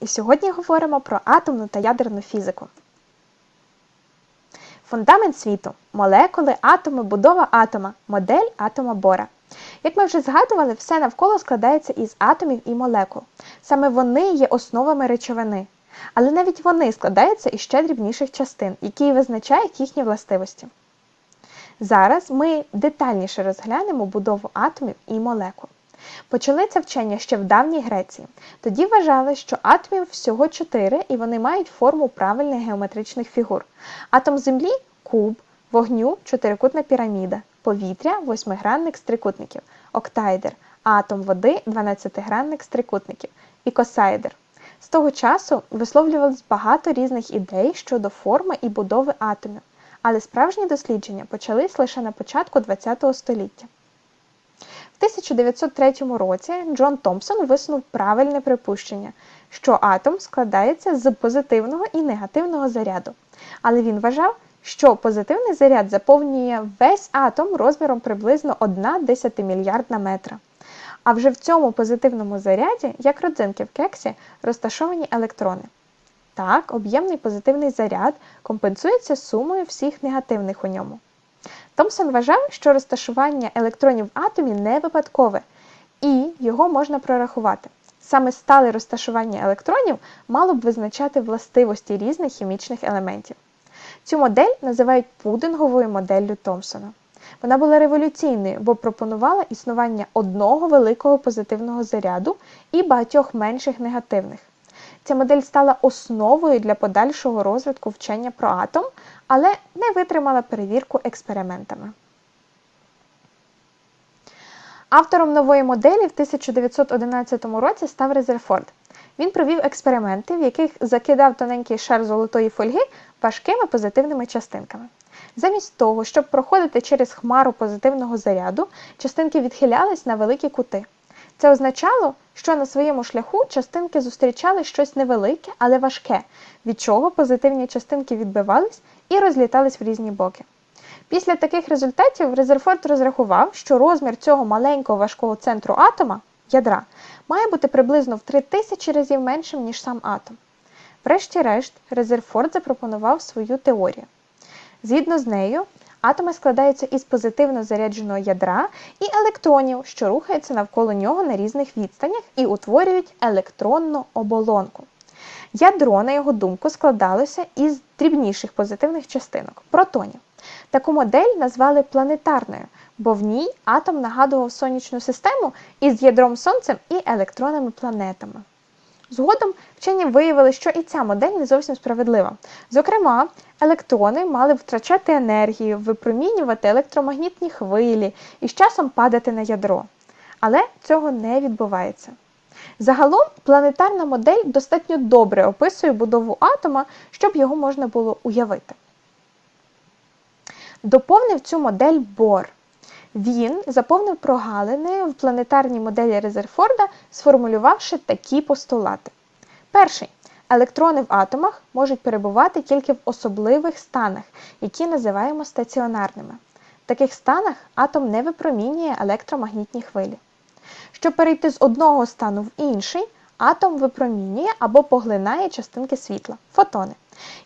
І сьогодні говоримо про атомну та ядерну фізику. Фундамент світу молекули, атоми, будова атома, модель атома Бора. Як ми вже згадували, все навколо складається із атомів і молекул. Саме вони є основами речовини. Але навіть вони складаються із ще дрібніших частин, які визначають їхні властивості. Зараз ми детальніше розглянемо будову атомів і молекул. Почали це вчення ще в давній Греції. Тоді вважали, що атомів всього чотири і вони мають форму правильних геометричних фігур. Атом Землі куб, вогню чотирикутна піраміда, повітря восьмигранник з трикутників, октаедр, атом води 12-гранник з трикутників, ікосаедр. З того часу висловлювалось багато різних ідей щодо форми і будови атомів, але справжні дослідження почались лише на початку ХХ століття. В 1903 році Джон Томпсон висунув правильне припущення, що атом складається з позитивного і негативного заряду. Але він вважав, що позитивний заряд заповнює весь атом розміром приблизно 1 десятимільярдна метра. А вже в цьому позитивному заряді, як родзинки в кексі, розташовані електрони. Так, об'ємний позитивний заряд компенсується сумою всіх негативних у ньому. Томсон вважав, що розташування електронів в атомі не випадкове, і його можна прорахувати. Саме стале розташування електронів мало б визначати властивості різних хімічних елементів. Цю модель називають пудинговою моделлю Томпсона. Вона була революційною, бо пропонувала існування одного великого позитивного заряду і багатьох менших негативних. Ця модель стала основою для подальшого розвитку вчення про атом, але не витримала перевірку експериментами. Автором нової моделі в 1911 році став Резерфорд. Він провів експерименти, в яких закидав тоненький шар золотої фольги важкими позитивними частинками. Замість того, щоб проходити через хмару позитивного заряду, частинки відхилялись на великі кути. Це означало, що на своєму шляху частинки зустрічали щось невелике, але важке, від чого позитивні частинки відбивались і розлітались в різні боки. Після таких результатів Резерфорд розрахував, що розмір цього маленького важкого центру атома ядра має бути приблизно в 3000 разів меншим, ніж сам атом. Врешті-решт, Резерфорд запропонував свою теорію. Згідно з нею, атоми складаються із позитивно зарядженого ядра і електронів, що рухаються навколо нього на різних відстанях і утворюють електронну оболонку. Ядро, на його думку, складалося із дрібніших позитивних частинок протонів. Таку модель назвали планетарною, бо в ній атом нагадував сонячну систему із ядром Сонцем і електронами-планетами. Згодом вчені виявили, що і ця модель не зовсім справедлива. Зокрема, електрони мали втрачати енергію, випромінювати електромагнітні хвилі і з часом падати на ядро. Але цього не відбувається. Загалом, планетарна модель достатньо добре описує будову атома, щоб його можна було уявити. Доповнив цю модель Бор. Він заповнив прогалини в планетарній моделі Резерфорда, сформулювавши такі постулати. Перший. Електрони в атомах можуть перебувати тільки в особливих станах, які називаємо стаціонарними. В таких станах атом не випромінює електромагнітні хвилі. Щоб перейти з одного стану в інший, атом випромінює або поглинає частинки світла фотони.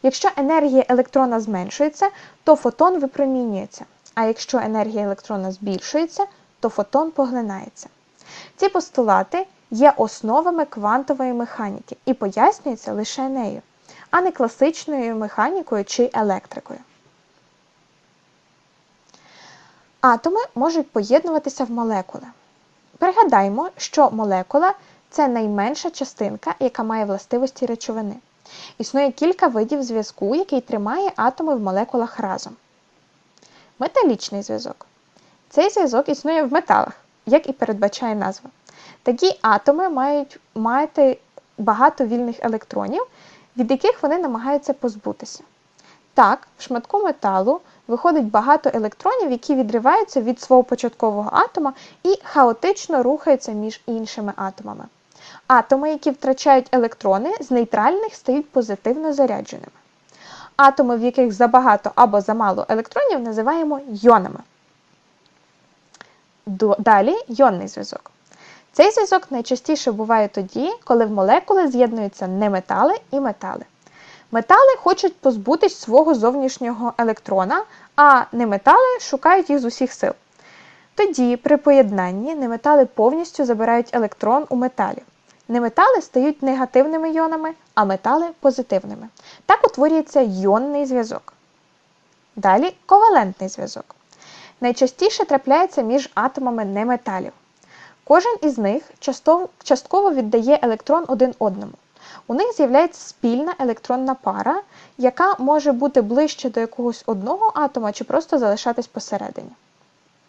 Якщо енергія електрона зменшується, то фотон випромінюється. А якщо енергія електрона збільшується, то фотон поглинається. Ці постулати є основами квантової механіки і пояснюються лише нею, а не класичною механікою чи електрикою. Атоми можуть поєднуватися в молекули. Пригадаймо, що молекула це найменша частинка, яка має властивості речовини. Існує кілька видів зв'язку, який тримає атоми в молекулах разом. Металічний зв'язок. Цей зв'язок існує в металах, як і передбачає назва. Такі атоми мають мати багато вільних електронів, від яких вони намагаються позбутися. Так, в шматку металу виходить багато електронів, які відриваються від свого початкового атома і хаотично рухаються між іншими атомами. Атоми, які втрачають електрони, з нейтральних стають позитивно зарядженими. Атоми, в яких забагато або замало електронів, називаємо йонами. Далі йонний зв'язок. Цей зв'язок найчастіше буває тоді, коли в молекули з'єднуються неметали і метали. Метали хочуть позбутись свого зовнішнього електрона, а неметали шукають їх з усіх сил. Тоді при поєднанні неметали повністю забирають електрон у металів. Неметали стають негативними іонами, а метали позитивними. Так утворюється йонний зв'язок. Далі ковалентний зв'язок. Найчастіше трапляється між атомами неметалів. Кожен із них частково віддає електрон один одному. У них з'являється спільна електронна пара, яка може бути ближче до якогось одного атома чи просто залишатись посередині.